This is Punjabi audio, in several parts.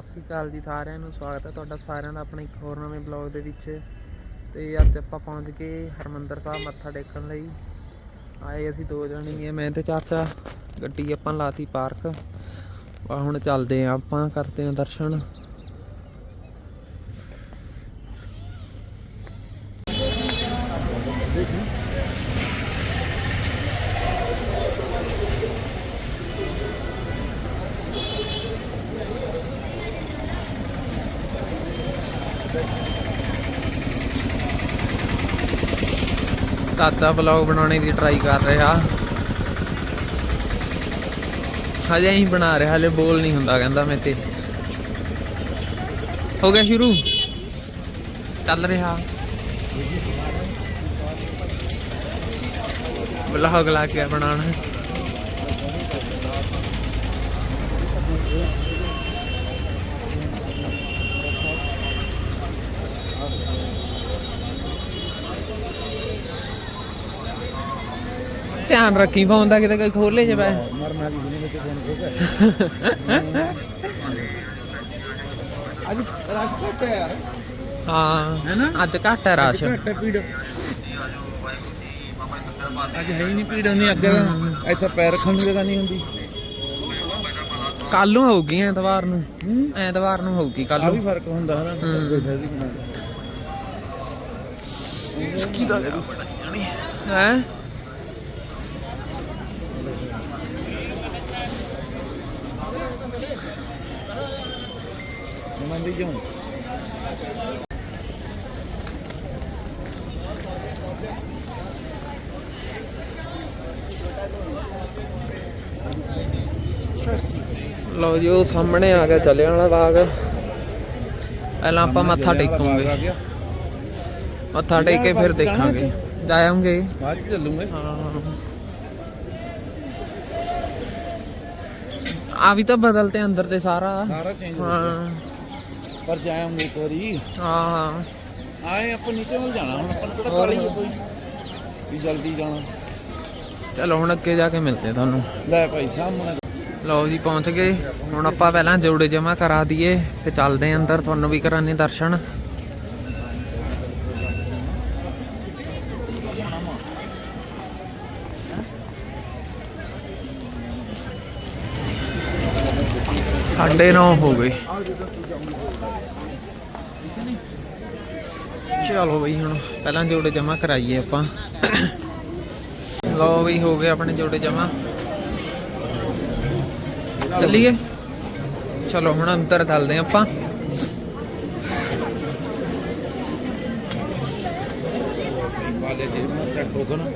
ਸਤਿ ਸ਼੍ਰੀ ਅਕਾਲ ਜੀ ਸਾਰਿਆਂ ਨੂੰ, ਸਵਾਗਤ ਹੈ ਤੁਹਾਡਾ ਸਾਰਿਆਂ ਦਾ ਆਪਣੇ ਇੱਕ ਹੋਰ ਨਵੇਂ ਬਲੌਗ ਦੇ ਵਿੱਚ। ਤੇ ਅੱਜ ਆਪਾਂ ਪਹੁੰਚ ਗਏ ਹਰਮੰਦਰ ਸਾਹਿਬ ਮੱਥਾ ਟੇਕਣ ਲਈ। ਆਏ ਅਸੀਂ ਦੋ ਜਣੇ ਹੀ ਆ, ਮੈਂ ਤੇ ਚਾਚਾ। ਗੱਡੀ ਆਪਾਂ ਲਾਤੀ ਪਾਰਕ। ਹੁਣ ਚੱਲਦੇ ਆ ਆਪਾਂ, ਕਰਦੇ ਆ ਦਰਸ਼ਨ। ਚਾਚਾ ਵਲੌਗ ਬਣਾਉਣੇ ਦੀ ਟਰਾਈ ਕਰ ਰਿਹਾ। ਹਜੇ ਹੀ ਬਣਾ ਰਿਹਾ, ਹਲੇ ਬੋਲ ਨਹੀਂ ਹੁੰਦਾ, ਕਹਿੰਦਾ ਮੈਂ ਤੇ। ਹੋ ਗਿਆ ਸ਼ੁਰੂ? ਚੱਲ ਰਿਹਾ। ਵਲੌਗ ਲਾ ਕੇ ਬਣਾਉਣਾ। ਧਿਆਨ ਰੱਖੀ ਫੋਨ ਦਾ ਕਿਤੇ ਕੋਈ ਖੋਲੇ ਜੇ ਮਰਨਾ ਨਹੀਂ ਫੋਨ ਖੋਗਾ ਅੱਜ ਰਸ਼ ਘੱਟ ਹੈ ਯਾਰ। ਹਾਂ ਹੈਨਾ? ਅੱਜ ਘੱਟ ਹੈ ਰਸ਼। ਘੱਟ ਹੈ ਭੀੜ। ਅੱਜ ਹੈ ਹੀ ਨਹੀਂ ਭੀੜ ਨਹੀਂ ਅੱਗੇ ਇੱਥੇ ਪੈਰ ਰੱਖਣ ਨੂੰ ਜਗ੍ਹਾ ਨਹੀਂ ਹੁੰਦੀ। ਕੱਲ ਨੂੰ ਹੋਊਗੀ ਐਤਵਾਰ ਨੂੰ। ਐਤਵਾਰ ਨੂੰ ਹੋਊਗੀ ਕੱਲ ਆ ਵੀ ਨੂੰ। ਫ਼ਰਕ ਹੁੰਦਾ ਹੈ ਨਾ ਹੂੰ। ਕੋਈ ਫਾਇਦਾ ਨਹੀਂ। ਹੈ? ਜਾਉਂ ਲਓ ਜੀ ਉਹ ਸਾਹਮਣੇ ਆ ਗਿਆ ਚੱਲਿਆਂ ਵਾਲਾ ਬਾਗ। ਪਹਿਲਾਂ ਆਪਾਂ ਮੱਥਾ ਟੇਕੂਗੇ। ਮੱਥਾ ਟੇਕ ਕੇ ਫਿਰ ਦੇਖਾਂਗੇ। ਜਾਵਾਂਗੇ ਬਾਅਦ ਚ ਚੱਲੂਗੇ। ਹਾਂ। ਆ ਵੀ ਤਾਂ ਬਦਲਤੇ ਅੰਦਰ ਤੇ ਸਾਰਾ। ਸਾਰਾ ਚੇਂਜ ਹੋ ਹਾਂ। ਗਿਆ। ਪਰ ਜਾਵਾਂਗੇ ਇੱਕ ਵਾਰੀ। ਹਾਂ। ਹਾਂ ਆਏ ਆਪਾਂ ਨੀਚੇ ਵੱਲ ਜਾਣਾ ਹੁਣ ਆਪਾਂ ਨੂੰ ਕਿਹੜਾ ਹੈ ਕੋਈ? ਵੀ ਜਲਦੀ ਜਾਣਾ। ਚਲੋ ਹੁਣ ਅੱਗੇ ਜਾ ਕੇ ਮਿਲਦੇ ਤੁਹਾਨੂੰ। ਲੈ ਭਾਈ ਸਾਹਮਣੇ। ਲਓ ਜੀ ਪਹੁੰਚ ਗਏ। ਹੁਣ ਆਪਾਂ ਪਹਿਲਾਂ ਜੋੜੇ ਜਮਾ ਕਰਾ ਦਈਏ ਤੇ ਚੱਲਦੇ ਆਂ ਅੰਦਰ। ਤੁਹਾਨੂੰ ਵੀ ਕਰਾਣੇ ਦਰਸ਼ਨ। ਸਾਢੇ ਨੌ ਹੋ ਗਏ। ਚਲੋ ਬਈ ਹੁਣ। ਪਹਿਲਾਂ ਜੋੜੇ ਜਮਾ ਕਰਾਈਏ ਆਪਾਂ। ਲਓ ਬਈ ਹੋ ਗਏ ਆਪਣੇ ਜੋੜੇ ਜਮਾ ਚੱਲੀਏ। ਚਲੋ ਹੁਣ ਅੰਦਰ ਚੱਲਦੇ ਆਪਾਂ। ਵਾਲੇ ਦੇ ਮੈਂ ਚੈੱਕ ਹੋ ਗਨ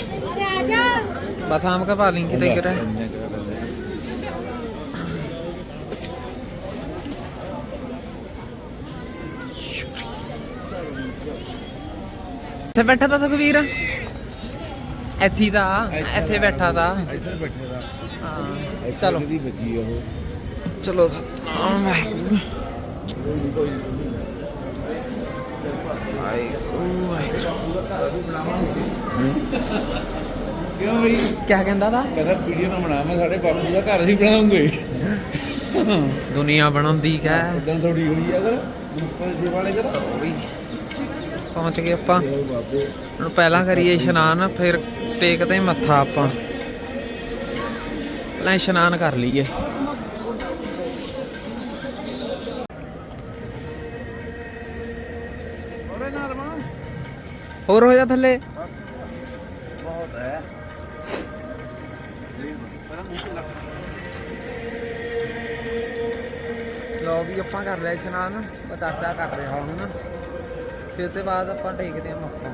ਬਸ ਆਮ ਕਾ ਪਾ ਲਈ ਕਿਤੇ ਕਰੇ ਇੱਥੇ ਬੈਠਾ ਤਾਂ ਸੁਖਵੀਰ? ਇੱਥੇ ਦਾ ਇੱਥੇ ਬੈਠਾ ਦਾ ਇੱਥੇ ਬੈਠੇ ਦਾ ਹਾਂ ਚਲੋ। ਦੀ ਵੱਜੀ ਉਹ? ਚਲੋ ਸਤਨਾਮ ਵਾਹਿਗੁਰੂ। ਕਿਉਂ ਬਈ? ਕੀ ਕਹਿੰਦਾ ਦਾ ਕਹਿੰਦਾ ਵੀਡੀਓ ਨਾ ਬਣਾ ਮੈਂ ਸਾਡੇ ਬਾਪੂ ਦਾ ਘਰ ਹੀ ਬਣਾਉਂਗੇ। ਦੁਨੀਆ ਬਣਾਉਂਦੀ ਕੈ। ਉਦਾਂ ਥੋੜੀ ਹੋਈ ਅਗਰ। ਮੁੱਕਲ ਸੇ ਵਾਲੇ ਕਰ। ਉਹ ਵੀ। ਪਹੁੰਚ ਗਏ ਆਪਾਂ। ਹੁਣ ਪਹਿਲਾਂ ਕਰੀਏ ਇਸ਼ਨਾਨ, ਫਿਰ ਟੇਕਦੇ ਮੱਥਾ ਆਪਾਂ। ਪਹਿਲਾਂ ਇਸ਼ਨਾਨ ਕਰ ਲਈਏ। ਹੋਰ ਹੋ ਜਾ ਥੱਲੇ? ਬਹੁਤ ਹੈ ਲੋ ਵੀ ਆਪਾਂ ਕਰ ਲਿਆ ਇਸ਼ਨਾਨ। ਬਤਾਤਾ ਕਰ ਰਿਹਾ ਹੁਣ। ਫਿਰ ਤੇ ਬਾਅਦ ਆਪਾਂ ਟੇਕਦੇ ਆ ਮੱਥਾ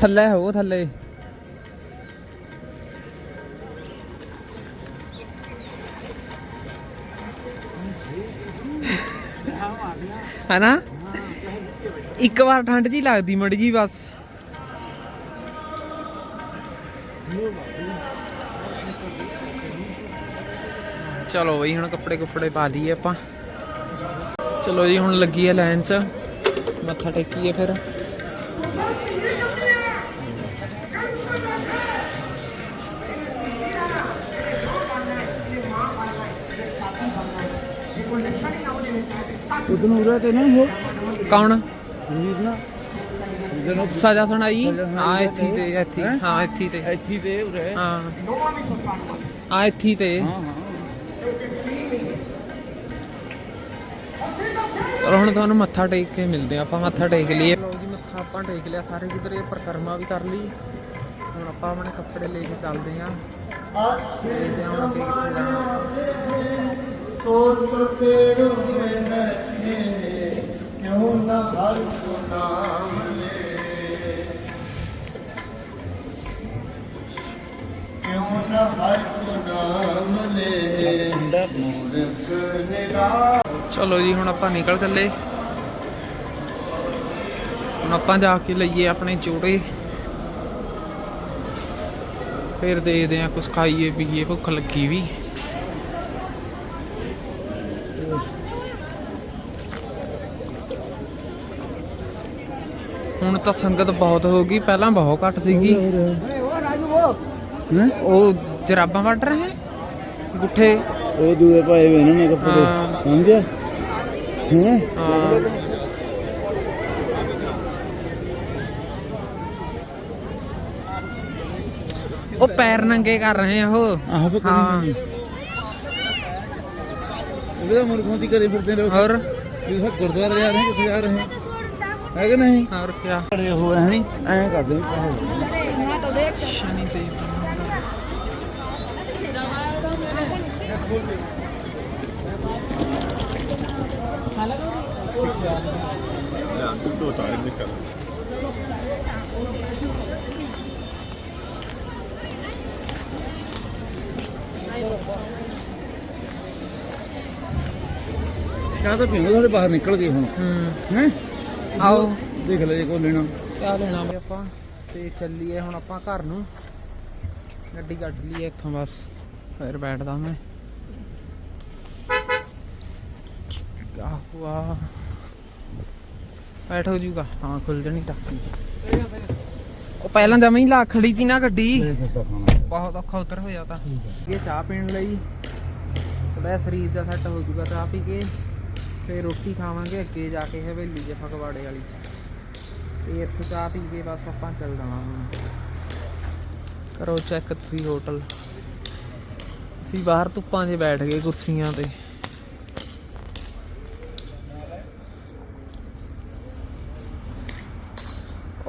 ਥੱਲੇ ਹੋ ਥੱਲੇ। ਹੈਨਾ? ਇੱਕ ਵਾਰ ਠੰਡ ਜੀ ਲੱਗਦੀ ਮੜੀ ਜੀ ਬਸ। ਚਲੋ ਬਈ ਹੁਣ ਕੱਪੜੇ ਕੁੱਪੜੇ ਪਾ ਲਈਏ ਆਪਾਂ। ਚਲੋ ਜੀ ਹੁਣ ਲੱਗੀ ਹੈ ਲਾਈਨ 'ਚ। ਮੱਥਾ ਟੇਕੀਏ ਫਿਰ। ਉਦੋਂ ਉਰੇ ਤੇ ਨਾ ਹੋ ਕੌਣ? ਸੰਗੀਤ ਨਾ ਜਦੋਂ ਸਜ਼ਾ ਸੁਣਾਈ? ਹਾਂ ਇੱਥੀ ਤੇ ਇੱਥੀ ਹੈਂ? ਹਾਂ ਇੱਥੀ ਤੇ। ਇੱਥੇ ਤੇ ਉਰੇ। ਹਾਂ। ਆ ਇੱਥੀ ਤੇ। ਹਾਂ ਹਾਂ। ਚਲੋ ਹੁਣ ਤੁਹਾਨੂੰ ਮੱਥਾ ਟੇਕ ਕੇ ਮਿਲਦੇ ਆਪਾਂ ਮੱਥਾ ਟੇਕ ਲਈਏ। ਲੋ ਜੀ ਮੱਥਾ ਆਪਾਂ ਟੇਕ ਲਿਆ ਸਾਰੇ ਕਿਧਰੇ ਪਰਕਰਮਾ ਵੀ ਕਰ ਲਈ। ਹੁਣ ਆਪਾਂ ਆਪਣੇ ਕੱਪੜੇ ਲੈ ਕੇ ਚੱਲਦੇ ਆ ਦੇਖਦੇ ਆ ਹੁਣ ਅੱਗੇ ਕਿੱਥੇ ਜਾਣਾ। ਚਲੋ ਜੀ ਹੁਣ ਆਪਾਂ ਨਿਕਲ ਚੱਲੇ। ਹੁਣ ਆਪਾਂ ਜਾ ਕੇ ਲਈਏ ਆਪਣੇ ਚੂੜੇ ਫਿਰ ਦੇਖਦੇ ਆ ਕੁਛ ਖਾਈਏ ਪੀਏ ਭੁੱਖ ਲੱਗੀ ਵੀ। ਹੁਣ ਤਾਂ ਸੰਗਤ ਬਹੁਤ ਹੋ ਗਈ ਪਹਿਲਾਂ ਬਹੁਤ ਘੱਟ ਸੀਗੀ? ਉਹ ਜਰਾਬਾਂ ਵੱਢ ਰਹੇ ਗੁੱਠੇ? ਉਹ ਦੂਏ ਪਾਏ ਵੇ ਇਹਨਾਂ ਨੇ ਕੱਪੜੇ। ਸਮਝਿਆ? ਹੈ ਹਾਂ ਉਹ ਪੈਰ ਨੰਗੇ ਕਰ ਰਹੇ ਆ ਉਹ ਆਹ ਪਤਾ ਹਾਂ ਨਹੀਂ ਉਹਦੇ ਦਾ ਮੁਰਖੋਂ ਦੀ ਕਰੇ ਫਿਰਦੇ ਰਹੋ ਹੋਰ ਜਿਸ ਗੁਰਦੁਆਰੇ ਜਾ ਰਹੇ हैं, ਕਿੱਥੇ ਜਾ ਰਹੇ हैं? ਹੈ ਕਿ ਨਹੀਂ ਹੋਰ ਕੀ ਖੜੇ ਹੋਏ ਹੈ ਨਹੀਂ ਐਂ ਕਰਦੇ ਨੇ ਸ਼ਨੀ ਦੇਵ ਦਾ। ਚਾਹ ਤਾਂ ਪੀਂਦੇ ਥੋੜੇ ਬਾਹਰ ਨਿਕਲ ਗਏ ਹੁਣ। ਹੂੰ। ਆਓ। ਦੇਖ ਲੈ ਜੇ ਕੋ ਲੈਣਾ। ਕਿਆ ਲੈਣਾ ਵੀ ਆਪਾਂ। ਤੇ ਚੱਲੀਏ ਹੁਣ ਆਪਾਂ ਘਰ ਨੂੰ। ਗੱਡੀ ਕੱਢ ਲਈਏ ਇੱਥੋਂ ਬਸ। ਫਿਰ ਬੈਠਦਾ ਮੈਂ। ਕਿਆ ਹੁਆ ਬੈਠ ਹੋ ਜੂਗਾ। ਹਾਂ ਖੁੱਲ ਜਣੀ ਟਾਕੀ ਉਹ ਪਹਿਲਾਂ ਜਮਾਂ ਹੀ ਲਾ ਖੜੀ ਤੀ ਨਾ ਗੱਡੀ। ਬਹੁਤ ਔਖਾ ਉਤਰ ਹੋਇਆ ਤਾਂ। ਇਹ ਚਾਹ ਪੀਣ ਲਈ। ਥੋੜਾ ਸਰੀਰ ਦਾ ਸੈੱਟ ਹੋ ਜੂਗਾ ਚਾਹ ਪੀ ਕੇ। ਫਿਰ ਰੋਟੀ ਖਾਵਾਂਗੇ ਅੱਗੇ ਜਾ ਕੇ ਹਵੇਲੀ ਜੇ ਫਗਵਾੜੇ ਵਾਲੀ। ਤੇ ਇੱਥੇ ਚਾਹ ਪੀ ਕੇ ਬਸ ਆਪਾਂ ਚੱਲ ਜਾਣਾ ਕਰੋ ਚੈੱਕ ਤੁਸੀਂ ਹੋਟਲ ਅਸੀਂ ਬਾਹਰ ਧੁੱਪਾਂ 'ਚ ਬੈਠ ਗਏ ਕੁਰਸੀਆਂ ਤੇ।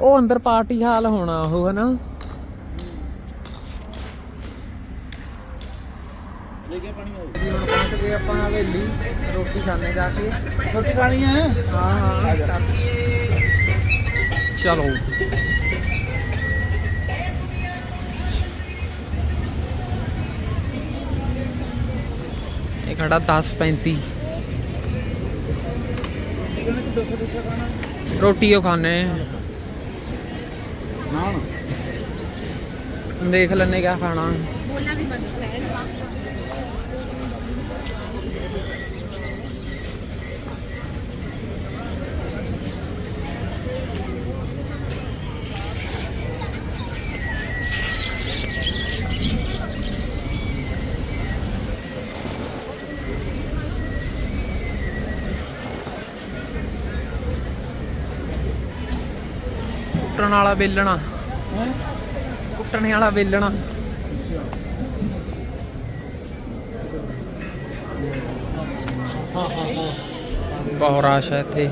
ਉਹ ਅੰਦਰ ਪਾਰਟੀ ਹਾਲ ਹੋਣਾ ਉਹ ਹਨਾ? ਲੈ ਕੇ ਪਾਣੀ ਆਓ ਜੀ ਹੁਣ ਪਹੁੰਚ ਗਏ ਆਪਾਂ ਹਵੇਲੀ ਰੋਟੀ ਖਾਣੇ ਜਾ ਕੇ। ਰੋਟੀ ਖਾਣੀ ਹੈ? ਹਾਂ ਹਾਂ। ਚਲੋ। ਇਹ ਖੜਾ 10:35 ਰੋਟੀ ਉਹ ਖਾਣੇ ਨਾ ਦੇਖ ਲੈਣੇ ਕਿਆ ਖਾਣਾ। ਕੁੱਟਣ ਵਾਲਾ ਵੇਲਣਾ ਹੈ ਕੁੱਟਣੇ ਵਾਲਾ ਵੇਲਣਾ। ਹਾਂ? ਹਾਂ ਹਾਂ ਬਹੁਤ ਰਸ਼ ਹੈ ਇੱਥੇ।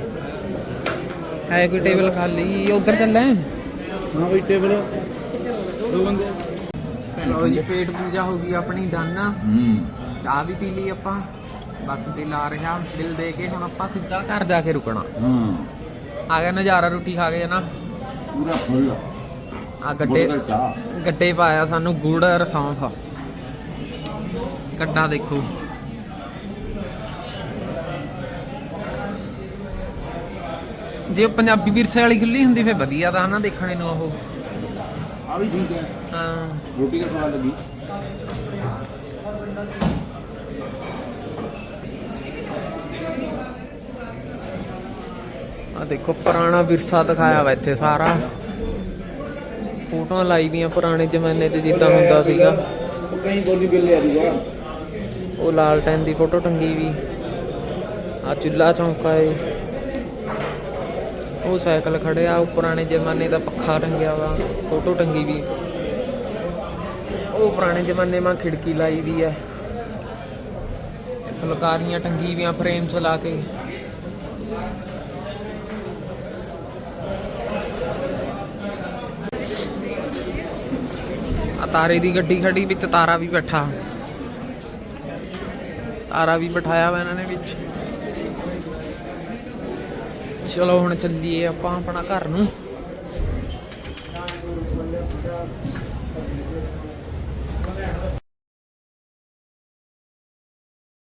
ਹੈ ਕੋਈ ਟੇਬਲ ਖਾਲੀ? ਉਧਰ ਚੱਲੇ? ਹਾਂ ਬਈ ਟੇਬਲ। ਦੋ ਬੰਦੇ। ਲੋ ਜੀ ਪੇਟ ਪੂਜਾ ਹੋ ਗਈ ਆਪਣੀ ਡਨ। ਹੂੰ। ਚਾਹ ਵੀ ਪੀ ਲਈ ਆਪਾਂ। ਬਸ ਦਿਲ ਆ ਰਿਹਾ ਦਿਲ ਦੇ ਕੇ ਹੁਣ ਆਪਾਂ ਸਿੱਧਾ ਘਰ ਜਾ ਕੇ ਰੁਕਣਾ। ਹਾਂ। ਆ ਗਿਆ ਨਜ਼ਾਰਾ ਰੋਟੀ ਖਾ ਕੇ ਨਾ? ਪੂਰਾ ਫੁੱਲ ਆ। ਗੱਡੇ ਚਾਹ ਗੱਡੇ ਪਾਇਆ ਸਾਨੂੰ ਗੁੜ ਰਸੌਂਫ। ਗੱਡਾ ਦੇਖੋ। ਜੇ ਪੰਜਾਬੀ ਵਿਰਸੇ ਵਾਲੀ ਖੁੱਲੀ ਹੁੰਦੀ ਫੇ ਵਧੀਆ ਤਾਂ ਹਨਾ ਦੇਖਣੇ ਨੂੰ ਉਹ। ਆ ਵੀ ਠੀਕ ਹੈ। ਹਾਂ। ਰੋਟੀ ਦਾ ਸਵਾਦ ਲੱਗੀ। ਆ ਦੇਖੋ, ਪੁਰਾਣਾ ਵਿਰਸਾ ਦਿਖਾਇਆ ਵਾ ਇੱਥੇ ਸਾਰਾ। ਫੋਟੋਆਂ ਲਾਈ ਵੀਆਂ ਪੁਰਾਣੇ ਜ਼ਮਾਨੇ 'ਚ ਜਿੱਦਾਂ ਹੁੰਦਾ ਸੀਗਾ। ਉਹ ਕਈ ਬੋਲੀ ਬਿੱਲੇ ਆ ਦੀ ਉਹ ਲਾਲਟੈਨ ਦੀ ਫੋਟੋ ਟੰਗੀ ਵੀ। ਆ ਚੁੱਲਾ ਚੌਂਕਾ ਏ। ਉਹ ਸਾਈਕਲ ਖੜਿਆ, ਉਹ ਪੁਰਾਣੇ ਜ਼ਮਾਨੇ ਦਾ ਪੱਖਾ ਟੰਗਿਆ ਵਾ, ਫੋਟੋ ਟੰਗੀ ਵੀ। ਉਹ ਪੁਰਾਣੇ ਜ਼ਮਾਨੇ ਮਾ ਖਿੜਕੀ ਲਾਈ ਵੀ ਹੈ ਫੁਲਕਾਰੀਆਂ ਟੰਗੀ ਵੀਆਂ ਫਰੇਮਸ ਲਾ ਕੇ। ਆ ਤਾਰੇ ਦੀ ਗੱਡੀ ਖੜੀ ਵਿੱਚ ਤਾਰਾ ਵੀ ਬੈਠਾ। ਤਾਰਾ ਵੀ ਬਿਠਾਇਆ ਵਾ ਇਹਨਾਂ ਨੇ ਵਿੱਚ। ਚਲੋ ਹੁਣ ਚੱਲੀਏ ਆਪਾਂ ਆਪਣਾ ਘਰ ਨੂੰ।